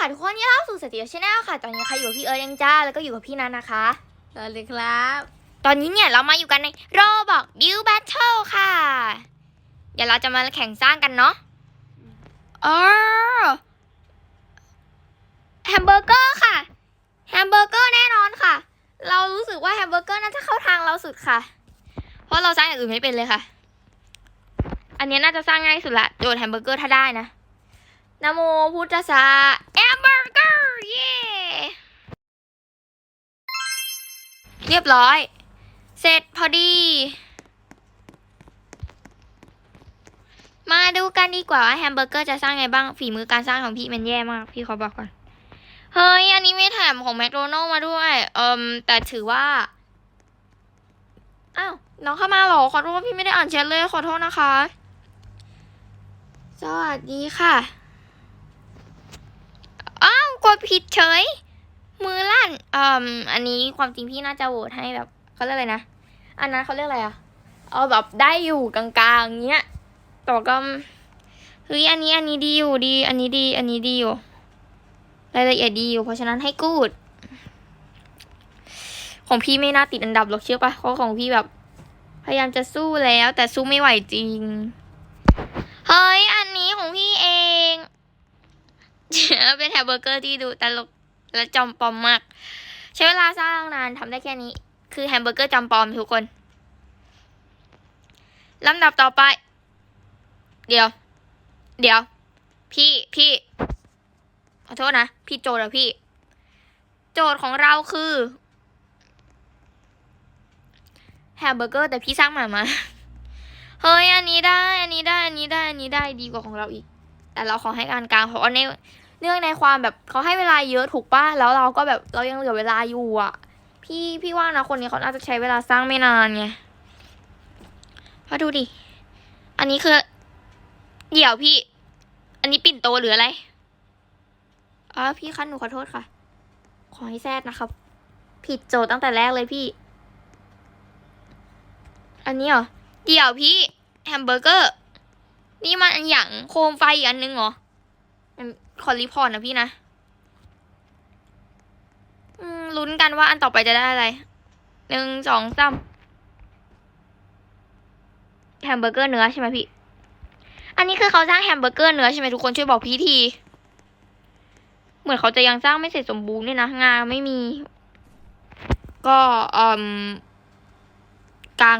ค่ะทุกคนยินดีต้อนรับสู่สติชแนลค่ะ ตอนนี้ค่ะอยู่กับพี่เอิร์ธยังจ้า แล้วก็อยู่กับพี่นันนะคะสวัสดีครับ ตอนนี้เนี่ยเรามาอยู่กันในโรบอกบิวแบทเทิลค่ะ เดี๋ยวเราจะมาแข่งสร้างกันเนาะอ๋อแฮมเบอร์เกอร์ค่ะ แฮมเบอร์เกอร์แน่นอนค่ะ เรารู้สึกว่าแฮมเบอร์เกอร์น่าจะเข้าทางเราสุดค่ะ เพราะเราสร้างอย่างอื่นไม่เป็นเลยค่ะ อันนี้น่าจะสร้างง่ายสุดละ โจทย์แฮมเบอร์เกอร์ถ้าได้นะนะโมพุทธสาแฮมเบอร์ เกอร์เย้เรียบร้อย เสร็จพอดี มาดูกันดีกว่าว่าแฮมเบอร์เกอร์จะสร้างไงบ้าง ฝีมือการสร้างของพี่มันแย่มาก พี่ขอบอกก่อน เฮ้ย อันนี้ไม่แถมของแมคโดนัลมาด้วยเอิมแต่ถือว่า อ้าว น้องเข้ามาหรอ ขอโทษพี่ไม่ได้อ่านแชทเลย ขอโทษนะคะ สวัสดีค่ะ กดผิดเฉย มือลั่นอืมอันนี้ความจริงพี่น่าจะโหวตให้แบบเขาเรียกอะไรนะ อันนั้นเขาเรียกอะไรอะเอาแบบได้อยู่กลางๆเงี้ยแต่ก็เฮ้ยอันนี้อันนี้ดีอยู่ดี อันนี้ดี อันนี้ดีอยู่รายละเอียดดีอยู่เพราะฉะนั้นให้กูด ของพี่ไม่น่าติดอันดับหรอกเชื่อปะเพราะของพี่แบบ พยายามจะสู้แล้ว แต่สู้ไม่ไหวจริง เฮ้ย อันนี้ของพี่เอง เป็นแฮมเบอร์เกอร์ที่ดูตลกและจอมปลอมมาก ใช้เวลาสร้างนานทำได้แค่นี้ คือแฮมเบอร์เกอร์จอมปลอมทุกคนลำดับต่อไป เดี๋ยว เดี๋ยว พี่พี่ขอโทษนะ พี่โจทย์เหรอพี่ โจทย์ของเราคือแฮมเบอร์เกอร์แต่พี่สร้างใหม่มา เฮ้ย อันนี้ได้ อันนี้ได้ อันนี้ได้ อันนี้ได้ดีกว่าของเราอีก แต่เราขอให้การกลางเพราะใน เนื่องในความแบบเขาให้เวลาเยอะถูกป่ะแล้วเราก็แบบเรายังเหลือเวลาอยู่อะ พี่พี่ว่านะคนนี้เขาน่าจะใช้เวลาสร้างไม่นานไงพอดูดิ อันนี้คือ เดี๋ยวพี่ อันนี้ปิ่นโตหรืออะไรอ๋อพี่คะหนูขอโทษค่ะ ขอให้แซดนะครับ ผิดโจทย์ตั้งแต่แรกเลยพี่ อันนี้เหรอ เดี๋ยวพี่ แฮมเบอร์เกอร์ นี่มันอันอย่างโคมไฟอีกอันนึงเหรอ ขอรีพอร์ตนะพี่นะลุ้นกันว่าอันต่อไปจะได้อะไร หนึ่งสองสามแฮมเบอร์เกอร์เนื้อใช่ไหมพี่ อันนี้คือเขาสร้างแฮมเบอร์เกอร์เนื้อใช่ไหมทุกคนช่วยบอกพี่ที เหมือนเขาจะยังสร้างไม่เสร็จสมบูรณ์ด้วยนะ งานไม่มี ก็อืมกลาง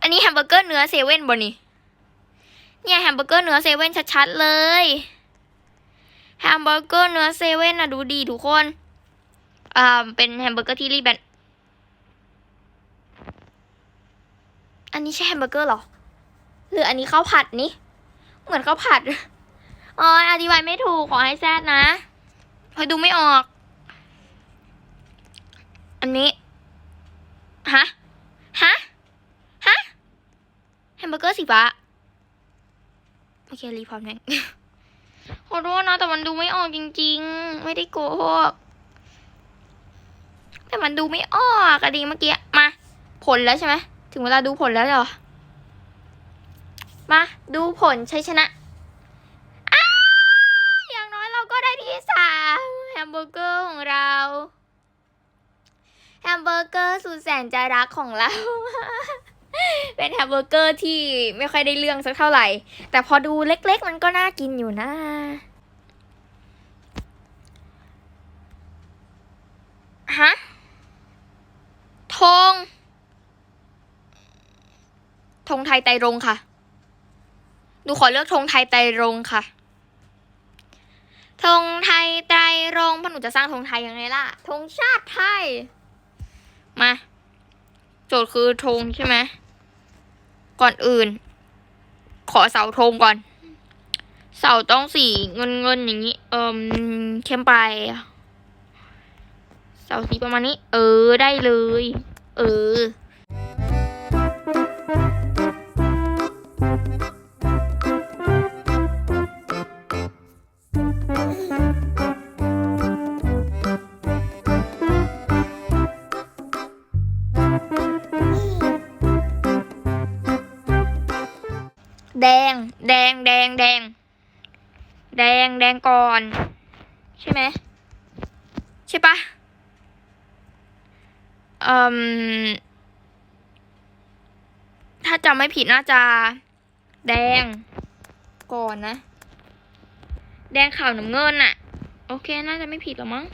อันนี้แฮมเบอร์เกอร์เนื้อเซเว่นบนนี่เนี่ยแฮมเบอร์เกอร์เนื้อเซเว่นชัดๆเลย แฮมเบอร์เกอร์เนื้อเซเว่นนะดูดีทุกคนอ่าเป็นแฮมเบอร์เกอร์ที่รีบแบนอันนี้ใช่แฮมเบอร์เกอร์หรอ หรืออันนี้ข้าวผัดนี่ เหมือนข้าวผัดอ๋ออธิบายไม่ถูกขอให้แซดนะพอดูไม่ออก อันนี้ ฮะ ฮะ ฮะ แฮมเบอร์เกอร์สีฟ้า โอเค รีพอร์ตแม่ง ขอโทษนะแต่มันดูไม่ออกจริง ๆ ไม่ได้โกหกแต่มันดูไม่ออกอะดีเมื่อกี้มา ผลแล้วใช่ไหมถึงเวลาดูผลแล้วเหรอมาดูผลชัยชนะอ้าอย่างน้อยเราก็ได้ที่สามแฮมเบอร์เกอร์ของเราแฮมเบอร์เกอร์สุดแสนจะรักของเรา เป็นแฮมเบอร์เกอร์ที่ไม่ค่อยได้เรื่องสักเท่าไหร่ แต่พอดูเล็กๆ มันก็น่ากินอยู่นะฮะธงธงไทยไตรรงค่ะ หนูขอเลือกธงไทยไตรรงค่ะธงไทยไตรรงพราะหนูจะสร้างธงไทยยังไงล่ะธงชาติไทย มา โจทย์คือธงใช่ไหม ก่อนอื่น ขอเสาธงก่อน เสาต้องสีเงินเงินอย่างนี้ เอิมเข้มไป เสาสีประมาณนี้ เออได้เลย เออ แดง แดง แดง แดง แดง แดงก่อน ใช่ไหม ใช่ปะอ่มถ้าจำไม่ผิดน่าจะ แดง ก่อนนะ แดงขาวน้ำเงินอะโอเค น่าจะไม่ผิดหรอมั้ง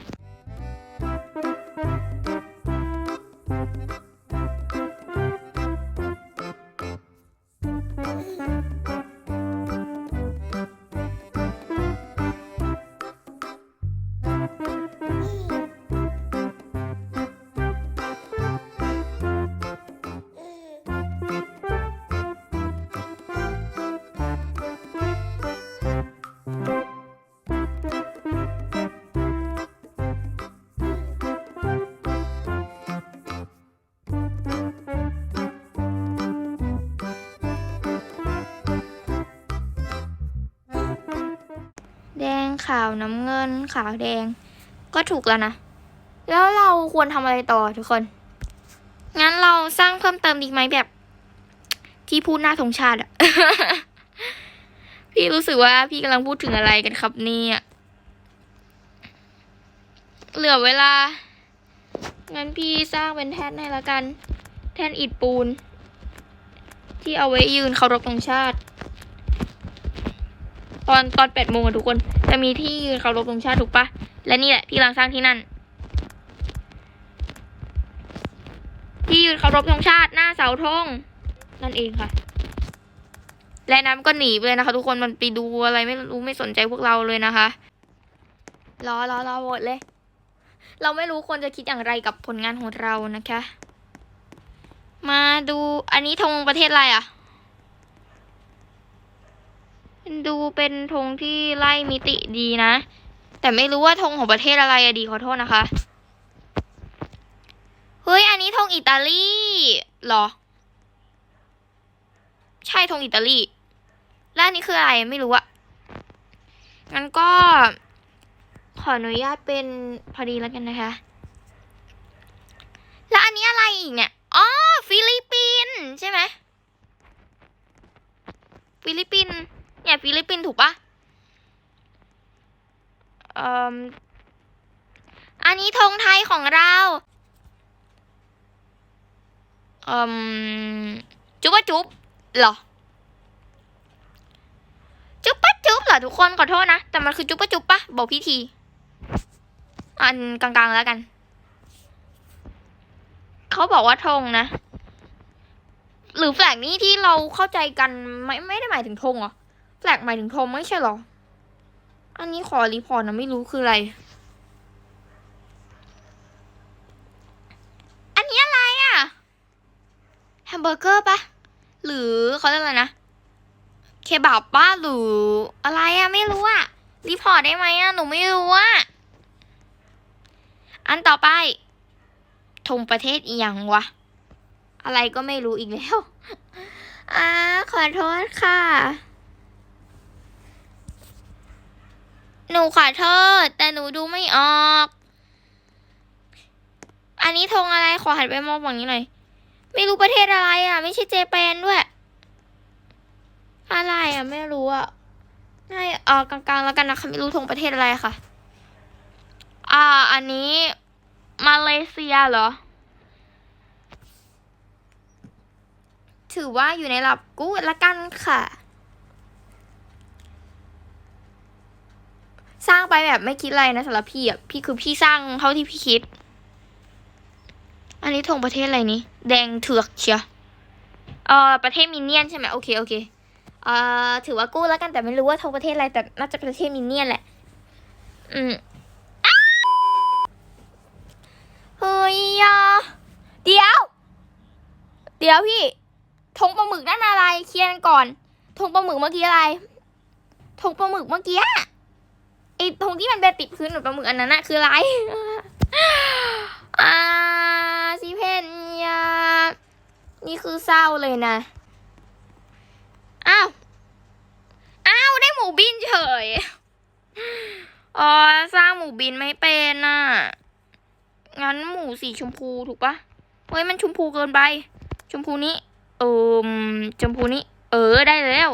าวน้ำเงิน ขาวแดง ก็ถูกแล้วนะ แล้วเราควรทำอะไรต่อทุกคน งั้นเราสร้างเพิ่มเติมดีไหมแบบ ที่พูดหน้าธงชาติอะพี่รู้สึกว่าพี่กำลังพูดถึงอะไรกันครับเนี่ยเหลือเวลา งั้นพี่สร้างเป็นแท่นให้ละกัน แท่นอิฐปูน ที่เอาไว้ยืนเคารพธงชาติ ตอนตอนแปดโมงอะทุกคน จะมีที่ยืนเคารพธงชาติถูกปะและนี่แหละพี่กำลังสร้างที่นั่น ที่ยืนเคารพธงชาติหน้าเสาธงนั่นเองค่ะ และน้ำก็หนีไปเลยนะคะ ทุกคนมันไปดูอะไรไม่รู้ไม่สนใจพวกเราเลยนะคะรอรอรอโหวตเลย เราไม่รู้คนจะคิดอย่างไรกับผลงานของเรานะคะ มาดูอันนี้ธงประเทศอะไรอะ ดูเป็นธงที่ไล่มิติดีนะ แต่ไม่รู้ว่าธงของประเทศอะไรอะดีขอโทษนะคะ เฮ้ย อันนี้ธงอิตาลีเหรอ ใช่ธงอิตาลีแล้วอันนี้คืออะไรไม่รู้อะงั้นก็ขออนุญาตเป็นพอดีแล้วกันนะคะ แล้วอันนี้อะไรอีกเนี่ย อ๋อ ฟิลิปปินส์ใช่ไหมฟิลิปปินส์ เนี่ยฟิลิปปินส์ถูกปะอ่ออันนี้ธงไทยของเราเอมจุ๊บปะจุ๊บเหรอ จุ๊บปะจุ๊บเหรอทุกคนขอโทษนะ แต่มันคือจุ๊บปะจุ๊บปะบอกพี่ทีอันกลางๆแล้วกัน เขาบอกว่าธงนะ หรือแฟลกนี้ที่เราเข้าใจกันไม่ไม่ได้หมายถึงธงเหรอ แฟลกหมายถึงธงไม่ใช่หรอ อันนี้ขอรีพอร์ตนะไม่รู้คืออะไร อันนี้อะไรอะแฮมเบอร์เกอร์ปะ หรือเขาเรียกอะไรนะ เคบับป้าหรืออะไรอะไม่รู้อะรีพอร์ตได้ไหมอะหนูไม่รู้อะอันต่อไปธงประเทศอีหยังวะ อะไรก็ไม่รู้อีกแล้ว อ่า ขอโทษค่ะ หนูขอโทษ แต่หนูดูไม่ออก อันนี้ธงอะไรขอหันไปมองฝั่งนี้หน่อย ไม่รู้ประเทศอะไรอะ ไม่ใช่เจแปนด้วย อะไรอะ ไม่รู้อะให้เออกลางๆแล้วกันนะคะไม่รู้ธงประเทศอะไรค่ะ อ่า อันนี้ มาเลเซียเหรอ ถือว่าอยู่ในระดับกูดละกันค่ะ ร้างไปแบบไม่คิดอะไรนะสำหรับพี่อะพี่คือพี่สร้างเท่าที่พี่คิด อันนี้ธงประเทศอะไรนี้แดงเถือกเชียวเออประเทศมินเนี่ยนใช่ไหมโอเคโอเคเอ่อถือว่ากู้แล้วกันแต่ไม่รู้ว่าธงประเทศอะไรแต่น่าจะประเทศมินเนี่ยนแหละ อืมเฮ้ยอะเดี๋ยว เดี๋ยวพี่ธงปลาหมึกนั่นอะไรเคลียร์กันก่อนธงปลาหมึกเมื่อกี้อะไรธงปลาหมึกเมื่อกี้อะ ไอ้ธงที่มันเป็นติดพื้นหมือนปลาหมึกอันนั้นน่ะคืออะไรอาซีเพนยานี่คือเศร้าเลยนะ อ้าว อ้าว ได้หมูบินเฉย อ๋อ สร้างหมูบินไม่เป็นน่ะ งั้นหมูสีชมพูถูกปะเฮ้ย มันชมพูเกินไป ชมพูนี้ เออชมพูนี้ เออ ได้แล้ว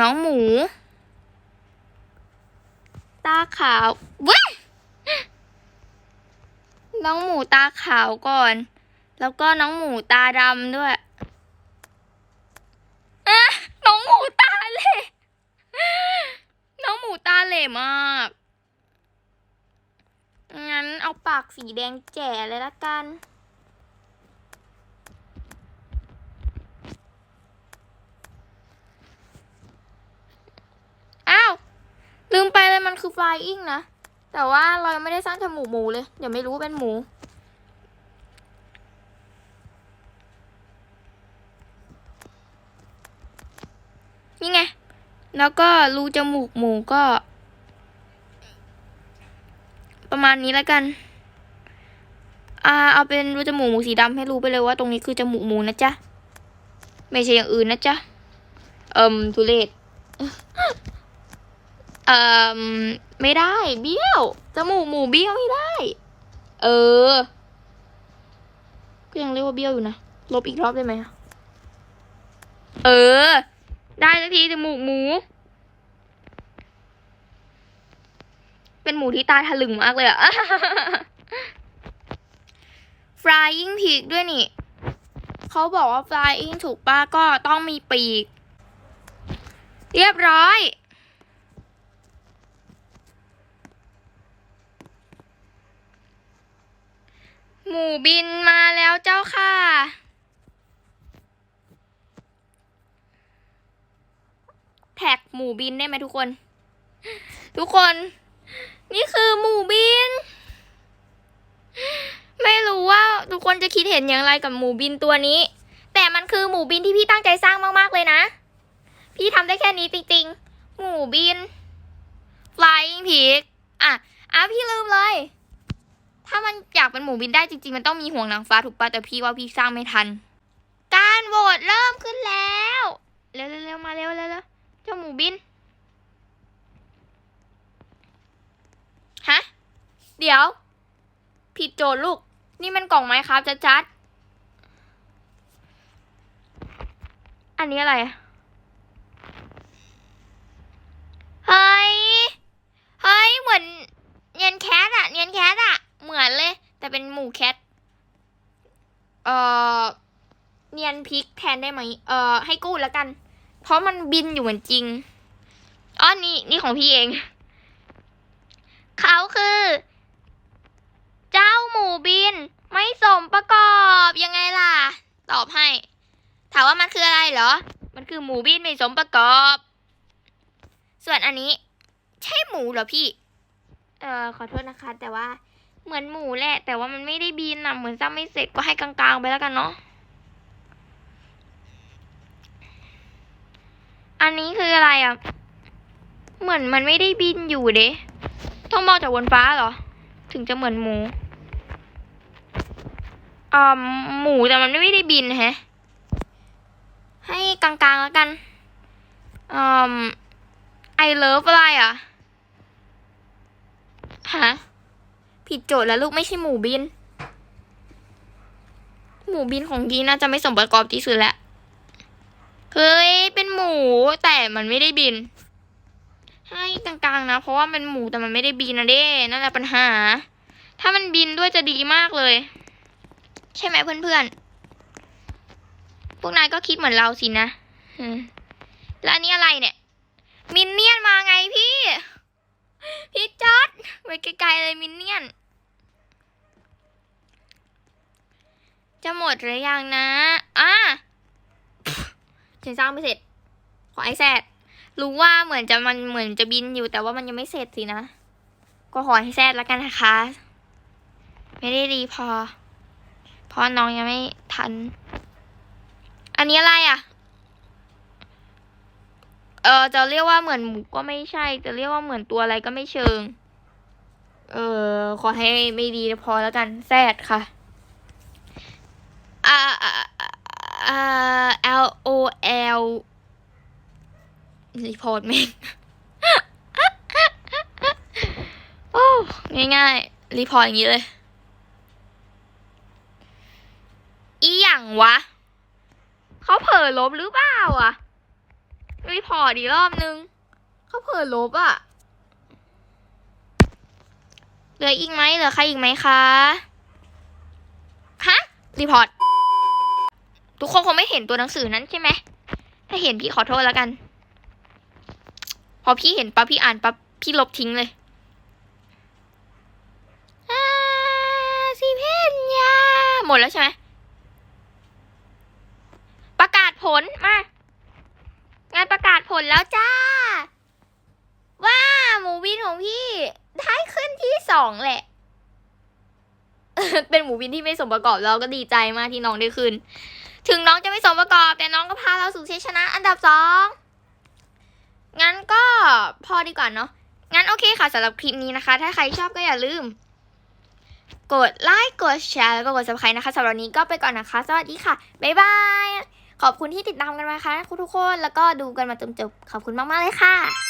น้องหมู ตาขาวเว้ยน้องหมูตาขาวก่อน แล้วก็น้องหมูตาดำด้วยอะน้องหมูตาเหล่น้องหมูตาเหล่มาก งั้นเอาปากสีแดงแจ๋เลยละกัน อ้าว ลืมไปเลยมันคือ flying นะ แต่ว่าเรายังไม่ได้สร้างจมูกหมูเลย เดี๋ยวไม่รู้เป็นหมู นี่ไง แล้วก็รูจมูกหมูก็ ประมาณนี้แล้วกัน อ่า เอาเป็นรูจมูกหมูสีดำให้รู้ไปเลยว่าตรงนี้คือจมูกหมูนะจ๊ะ ไม่ใช่อย่างอื่นนะจ๊ะ เอิมทุเรศ เอ่อไม่ได้เบี้ยวจมูกหมูเบี้ยวไม่ได้ เออ ก็ยังเรียกว่าเบี้ยวอยู่นะลบอีกรอบได้ไหมอะเออ ได้สักทีจมูกหมู เป็นหมูที่ตาถลึงมากเลยอะ flying pig ด้วยนี่เขาบอกว่า flying ถูกป้าก็ต้องมีปีก เรียบร้อย หมูบินมาแล้วเจ้าค่ะ แท็กหมูบินได้ไหมทุกคน ทุกคน นี่คือหมูบิน ไม่รู้ว่าทุกคนจะคิดเห็นอย่างไรกับหมูบินตัวนี้ แต่มันคือหมูบินที่พี่ตั้งใจสร้างมากๆเลยนะ พี่ทำได้แค่นี้จริงๆ หมูบิน flying pig อะอะพี่ลืมเลย ถ้ามันอยากเป็นหมูบินได้จริงๆ มันต้องมีห่วงนางฟ้าถูกปะแต่พี่ว่าพี่สร้างไม่ทัน การโหวตเริ่มขึ้นแล้ว เร็วๆเร็วมาเร็วๆเร็วเจ้าหมูบิน ฮะ เดี๋ยว ผิดโจทย์ลูก นี่มันกล่องไหมครับจัดๆอันนี้อะไรเฮ้ย เฮ้ย เหมือนเนียนแคทอะเนียนแคทอะ เหมือนเลย แต่เป็นหมูแคท เอ่อ เนียนพริกแทนได้ไหม เอ่อ ให้กู้แล้วกัน เพราะมันบินอยู่เหมือนจริง อ๋อ นี่ นี่ของพี่เอง เขาคือ เจ้าหมูบิน ไม่สมประกอบยังไงล่ะ ตอบให้ ถามว่ามันคืออะไรเหรอ มันคือหมูบินไม่สมประกอบ ส่วนอันนี้ ใช่หมูเหรอพี่ เอ่อ ขอโทษนะคะ แต่ว่า เหมือนหมูแหละ แต่ว่ามันไม่ได้บินนะเหมือนสร้างไม่เสร็จก็ให้กลางๆไปแล้วกันเนาะอันนี้คืออะไรอะ เหมือนมันไม่ได้บินอยู่เด้ต้องมองจากบนฟ้าเหรอ ถึงจะเหมือนหมูอ่าหมูแต่มันไม่ได้บินแฮะ ให้กลางๆแล้วกันอืมไอเลิฟอะไรอะฮะ ผิดโจทย์แล้วลูกไม่ใช่หมูบิน หมูบินของดีน่าจะไม่สมประกอบที่สุดแล้วเฮ้ย เป็นหมูแต่มันไม่ได้บิน ให้กลางๆนะ เพราะว่าเป็นหมูแต่มันไม่ได้บินนะเด้ นั่นแหละปัญหา ถ้ามันบินด้วยจะดีมากเลย ใช่ไหมเพื่อนๆ พวกนายก็คิดเหมือนเราสินะแล้วอันนี้อะไรเนี่ย มินเนี่ยนมาไงพี่ พี่จอด ไปไกลๆเลยมินเนี่ยน จะหมดหรือยังนะ อะฉันสร้างไม่เสร็จ ขอไอแซดรู้ว่าเหมือนจะมันเหมือนจะบินอยู่แต่ว่ามันยังไม่เสร็จสินะ ก็ขอให้แซดแล้วกันนะคะ ไม่ได้รีพอ เพราะน้องยังไม่ทัน อันนี้อะไรอะ เออจะเรียกว่าเหมือนหมูก็ไม่ใช่ จะเรียกว่าเหมือนตัวอะไรก็ไม่เชิง เออขอให้ไม่ดีพอแล้วกันแซดค่ะอ่าอ่าอ่า L O L รีพอร์ตแม่งโอ้ง่ายๆ รีพอร์ตอย่างนี้เลย อีหยังวะ เขาเผลอลบหรือเปล่าอะ รีพอร์ตอีกรอบนึง เขาเผลอลบอะ เหลืออีกไหมเหลือใครอีกไหมคะ ฮะ รีพอร์ต ทุกคนคงไม่เห็นตัวหนังสือนั้นใช่ไหม ถ้าเห็นพี่ขอโทษแล้วกัน พอพี่เห็นปั๊บพี่อ่านปั๊บพี่ลบทิ้งเลยสิเพนยา หมดแล้วใช่ไหม ประกาศผลมา งานประกาศผลแล้วจ้าหมูวินของพี่ได้ขึ้นที่ส องแหละ เป็นหมูวินที่ไม่สมประกอบเราก็ดีใจมากที่น้องได้ขึ้นถึงน้องจะไม่สมประกอบ แต่น้องก็พาเราสู่ชัยชนะ อันดับสอง งั้นก็พอดีกว่าเนาะ งั้นโอเคค่ะสำหรับคลิปนี้นะคะ ถ้าใครชอบก็อย่าลืม กดไลค์ กดแชร์ แล้วก็กด subscribe นะคะสำหรับนี้ก็ไปก่อนนะคะ สวัสดีค่ะ บ๊ายบาย ขอบคุณที่ติดตามกันมาค่ะทุกๆคน แล้วก็ดูกันมาจนจบ ขอบคุณมากๆเลยค่ะ